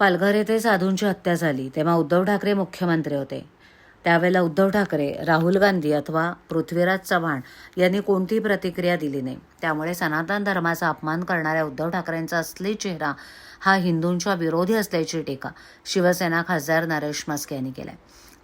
पालघर येथे साधूंची हत्या झाली तेव्हा उद्धव ठाकरे मुख्यमंत्री होते. त्यावेळेला उद्धव ठाकरे राहुल गांधी अथवा पृथ्वीराज चव्हाण यांनी कोणतीही प्रतिक्रिया दिली नाही. त्यामुळे सनातन धर्माचा अपमान करणाऱ्या उद्धव ठाकरेंचा असली चेहरा हा हिंदूंच्या विरोधी असल्याची टीका शिवसेना खासदार नरेश मस्के यांनी केलाय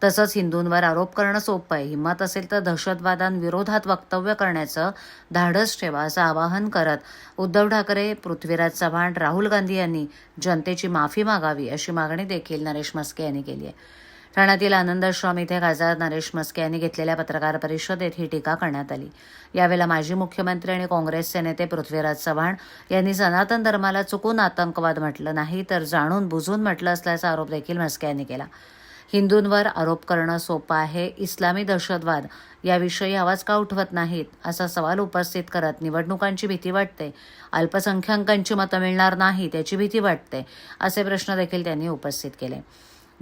तसंच हिंदूंवर आरोप करणं सोपं आहे. हिंमत असेल तर दहशतवादांविरोधात वक्तव्य करण्याचं धाडस ठेवा असं आवाहन करत उद्धव ठाकरे पृथ्वीराज चव्हाण राहुल गांधी यांनी जनतेची माफी मागावी अशी मागणी देखील नरेश मस्के यांनी केली आहे. ठाण्यातील आनंदाश्रम इथे खासदार नरेश मस्के यांनी घेतलेल्या पत्रकार परिषदेत ही टीका करण्यात आली. यावेळेला माजी मुख्यमंत्री आणि काँग्रेसचे नेते पृथ्वीराज चव्हाण यांनी सनातन धर्माला चुकून आतंकवाद म्हटलं नाही तर जाणून बुजून म्हटलं असल्याचा आरोप देखील मस्के यांनी केला. हिंदूंवर आरोप करणं सोपं आहे. इस्लामी दहशतवाद याविषयी आवाज का उठवत नाहीत? असा सवाल उपस्थित करत निवडणुकांची भीती वाटते. अल्पसंख्याकांची मतं मिळणार नाही त्याची भीती वाटते असे प्रश्न देखील त्यांनी उपस्थित केले.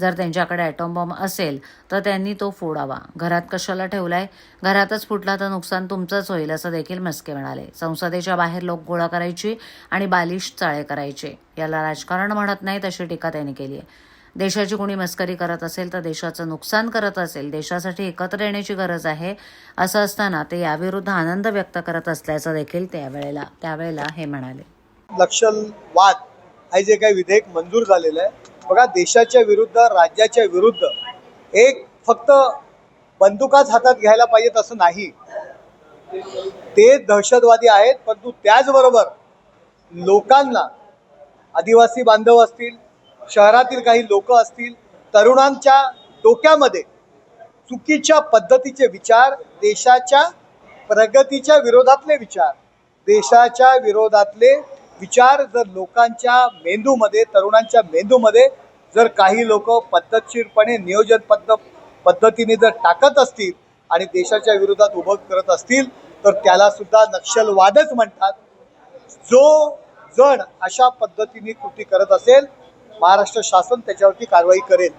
जर त्यांच्याकडे ॲटॉम बॉम्ब असेल तर त्यांनी तो फोडावा. घरात कशाला ठेवलाय? घरातच फुटला तर नुकसान तुमचंच होईल असं देखील मस्के म्हणाले. संसदेच्या बाहेर लोक गोळा करायची आणि बालिश चाळे करायचे. याला राजकारण म्हणत नाहीत अशी टीका त्यांनी केली आहे. देशाची कोणी मस्करी करत असेल तर देशाचं नुकसान करत असेल देशासाठी एकत्र येण्याची गरज आहे असं असताना ते याविरुद्ध आनंद व्यक्त करत असल्याचं देखील त्यावेळेला त्यावेळेला हे म्हणाले. नक्षलवाद हे जे काही विधेयक मंजूर झालेलं आहे बघा देशाच्या विरुद्ध राज्याच्या विरुद्ध एक फक्त बंदुकाच हातात घ्यायला पाहिजेत असं नाही. ते दहशतवादी आहेत परंतु त्याचबरोबर लोकांना आदिवासी बांधव असतील शहरातील काही लोक असतील तरुणांच्या डोक्यामध्ये चुकीच्या पद्धतीचे विचार देशाच्या प्रगतीच्या विरोधातले विचार. देशाच्या विरोधातले विचार जर लोकांच्या मेंदूमध्ये तरुणांच्या मेंदूमध्ये जर काही लोक पद्धतशीरपणे नियोजन पद्ध पद्धतीने जर टाकत असतील आणि देशाच्या विरोधात उभं करत असतील तर त्याला सुद्धा नक्षलवादच म्हणतात. जो जण अशा पद्धतीने कृती करत असेल महाराष्ट्र शासन त्याच्यावरती कारवाई करेल.